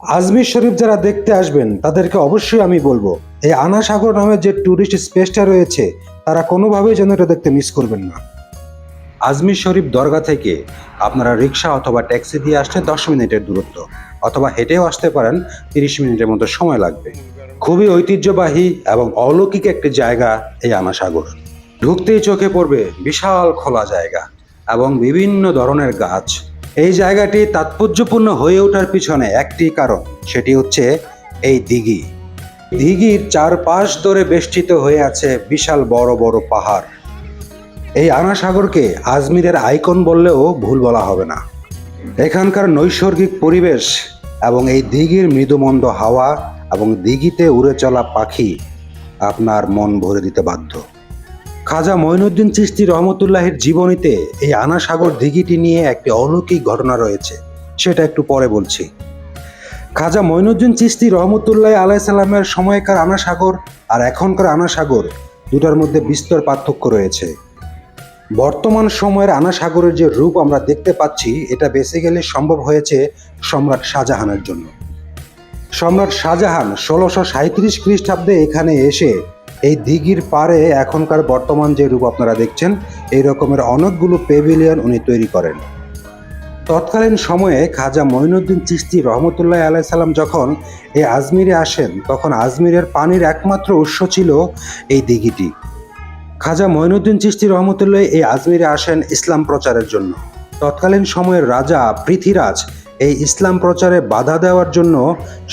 আজমির শরীফ যারা দেখতে আসবেন, তাদেরকে অবশ্যই আমি বলব, এই আনা সাগর নামের যে ট্যুরিস্ট স্পেসটা রয়েছে, তারা কোনোভাবেই যেন এটা দেখতে মিস করবেন না। আজমির শরীফ দরগা থেকে আপনারা রিক্সা অথবা ট্যাক্সি দিয়ে আসলে দশ মিনিটের দূরত্ব, অথবা হেঁটেও আসতে পারেন, তিরিশ মিনিটের মতো সময় লাগবে। খুবই ঐতিহ্যবাহী এবং অলৌকিক একটি জায়গা এই আনা সাগর ঢুকতেই চোখে পড়বে বিশাল খোলা জায়গা এবং বিভিন্ন ধরনের গাছ এই জায়গাটি তাৎপর্যপূর্ণ হয়ে ওঠার পিছনে একটি কারণ, সেটি হচ্ছে এই দিঘি। দিঘির চারপাশ ধরে বেষ্টিত হয়ে আছে বিশাল বড় বড় পাহাড়। এই আনা সাগরকে আজমিরের আইকন বললেও ভুল বলা হবে না। এখানকার নৈসর্গিক পরিবেশ এবং এই দিঘির মৃদুমন্দ হাওয়া এবং দিঘিতে উড়ে চলা পাখি আপনার মন ভরে দিতে বাধ্য। খাজা মঈনুদ্দিন চিশতি রহমতুল্লাহের জীবনীতে এই আনা সাগর দিঘিটি নিয়ে একটি অলৌকিক ঘটনা রয়েছে। সেটা একটু পরে বলছি। খাজা মঈনুদ্দিন চিশতি রহমতুল্লাহ আলাইসাল্লামের সময়কার আনা সাগর আর এখনকার আনা সাগর দুটার মধ্যে বিস্তর পার্থক্য রয়েছে। বর্তমান সময়ের আনা সাগরের যে রূপ আমরা দেখতে পাচ্ছি, এটা বেসিক্যালি সম্ভব হয়েছে সম্রাট শাহজাহানের জন্য। সম্রাট শাহজাহান ষোলোশো সাঁত্রিশ খ্রিস্টাব্দে এখানে এসে এই দিঘির পারে এখনকার বর্তমান যে রূপ আপনারা দেখছেন, এই রকমের অনেকগুলো পেভিলিয়ন উনি তৈরি করেন। তৎকালীন সময়ে খাজা মঈনুদ্দিন চিস্তি রহমতুল্লাহ আলাইসাল্লাম যখন এই আজমিরে আসেন, তখন আজমিরের পানির একমাত্র উৎস ছিল এই দিঘিটি। খাজা মঈনুদ্দিন চিস্তি রহমতুল্লাহ এই আজমিরে আসেন ইসলাম প্রচারের জন্য। তৎকালীন সময়ের রাজা পৃথিরাজ এই ইসলাম প্রচারে বাধা দেওয়ার জন্য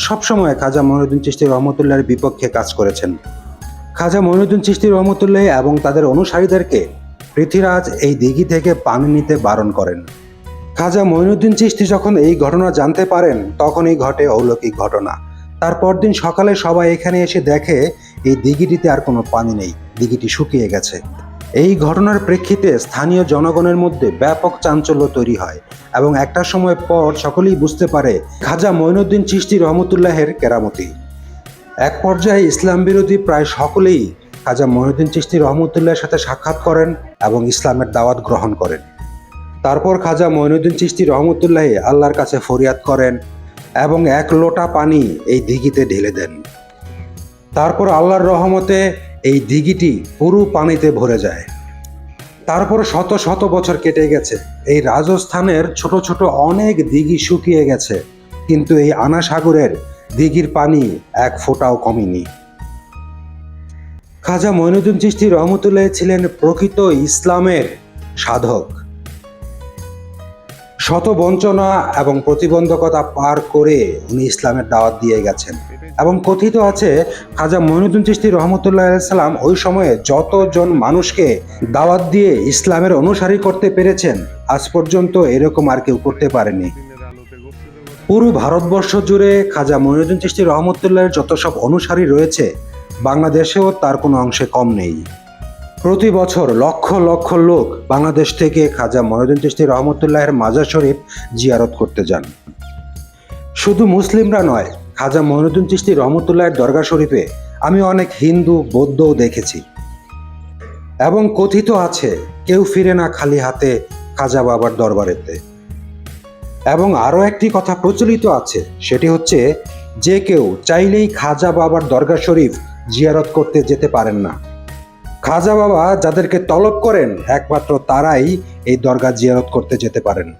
সবসময় খাজা মঈনুদ্দিন চিস্তি রহমতুল্লাহের বিপক্ষে কাজ করেছেন। খাজা মঈনুদ্দিন চিস্তি রহমতুল্লাহ এবং তাদের অনুসারীদেরকে পৃথিরাজ এই দিঘি থেকে পানি নিতে বারণ করেন। খাজা মঈনুদ্দিন চিস্তি যখন এই ঘটনা জানতে পারেন, তখনই ঘটে অলৌকিক ঘটনা। তারপর দিন সকালে সবাই এখানে এসে দেখে, এই দিঘিটিতে আর কোনো পানি নেই, দিঘিটি শুকিয়ে গেছে। এই ঘটনার প্রেক্ষিতে স্থানীয় জনগণের মধ্যে ব্যাপক চাঞ্চল্য তৈরি হয় এবং একটা সময় পর সকলেই বুঝতে পারে, খাজা মঈনুদ্দিন চিস্তি রহমতুল্লাহের কেরামতি। এক পর্যায়ে ইসলাম বিরোধী প্রায় সকলেই খাজা মঈনুদ্দিন চিস্তি রহমতুল্লাহের সাথে সাক্ষাৎ করেন এবং ইসলামের দাওয়াত গ্রহণ করেন। তারপর খাজা মঈনুদ্দিন চিস্তি রহমতুল্লাহ আল্লাহর কাছে ফরিয়াদ করেন এবং এক লোটা পানি এই দিঘিতে ঢেলে দেন। তারপর আল্লাহর রহমতে এই দিঘিটি পুরো পানিতে ভরে যায়। তারপর শত শত বছর কেটে গেছে। এই রাজস্থানের ছোট ছোট অনেক দিঘি শুকিয়ে গেছে। কিন্তু এই আনা সাগরের দিঘির পানি এক ফোঁটাও কমেনি। খাজা মঈনুদ্দিন চিস্তি রহমতুল্লাহ ছিলেন প্রকৃত ইসলামের সাধক। শত বঞ্চনা এবং প্রতিবন্ধকতা পার করে উনি ইসলামের দাওয়াত দিয়ে গেছেন এবং কথিত আছে, খাজা মঈনুদ্দিন চিস্তি রহমতুল্লাহ সাল্লাম ওই সময়ে যতজন মানুষকে দাওয়াত দিয়ে ইসলামের অনুসারী করতে পেরেছেন, আজ পর্যন্ত এরকম আর কেউ করতে পারেনি। পুরো ভারতবর্ষ জুড়ে খাজা মঈনুদ্দিন চিস্তি রহমতুল্লাহের যত সব অনুসারী রয়েছে, বাংলাদেশেও তার কোনো অংশে কম নেই। প্রতি বছর লক্ষ লক্ষ লোক বাংলাদেশ থেকে খাজা মহিউদ্দিন চিস্তি রহমতুল্লাহের মাজার শরীফ জিয়ারত করতে যান। শুধু মুসলিমরা নয়, খাজা মহিউদ্দিন চিস্তি রহমতুল্লাহের দরগা শরীফে আমি অনেক হিন্দু, বৌদ্ধও দেখেছি। এবং কথিত আছে, কেউ ফিরে না খালি হাতে খাজা বাবার দরবারেতে। এবং আরও একটি কথা প্রচলিত আছে, সেটি হচ্ছে, যে কেউ চাইলেই খাজা বাবার দরগা শরীফ জিয়ারত করতে যেতে পারেন না। খাজা বাবা যাদেরকে তলব করেন, একমাত্র তারাই এই দরগা জিয়ারত করতে যেতে পারেন।